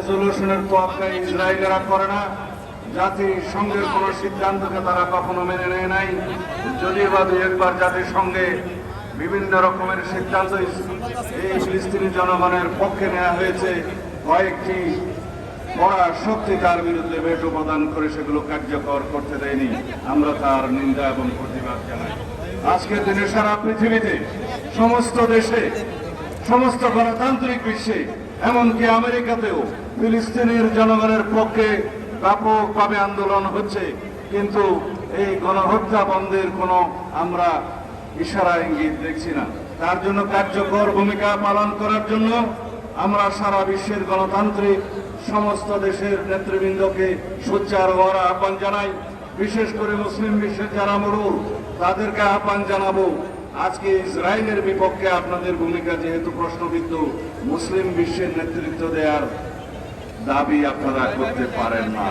রেজলিউশনের তোয়াক্কা ইসরায়েলেরা করে না। জাতিসংঘের কোন সিদ্ধান্তকে তারা কখনো মেনে নেয় নাই। যদি বা দুই একবার জাতিসংঘে বিভিন্ন রকমের সিদ্ধান্ত এই ফিলিস্তিনি জনগণের পক্ষে নেওয়া হয়েছে। কয়েকটি কড়া শক্তি তার বিরুদ্ধে ভেটো প্রদান করে সেগুলো কার্যকর করতে দেয়নি। আমরা তার নিন্দা এবং প্রতিবাদ জানাই। আজকের দিনে সারা পৃথিবীতে সমস্ত দেশে সমস্ত গণতান্ত্রিক বিশ্বে, এমনকি আমেরিকাতেও ফিলিস্তিনের জনগণের পক্ষে ব্যাপকভাবে আন্দোলন হচ্ছে, কিন্তু এই গণহত্যা বন্ধের কোনো আমরা ইশারা, ইঙ্গিত দেখছি না। তার জন্য কার্যকর ভূমিকা পালন করার জন্য আমরা সারা বিশ্বের গণতান্ত্রিক সমস্ত দেশের নেতৃবৃন্দকে সোচ্চার হওয়ার আহ্বান জানাই। বিশেষ করে মুসলিম বিশ্বের যারা মরুর, তাদেরকে আহ্বান জানাব আজকে ইসরায়েলের বিপক্ষে আপনাদের ভূমিকা যেহেতু প্রশ্নবিদ্ধ, মুসলিম বিশ্বের নেতৃত্ব দেওয়ার দাবি আপনারা করতে পারেন না।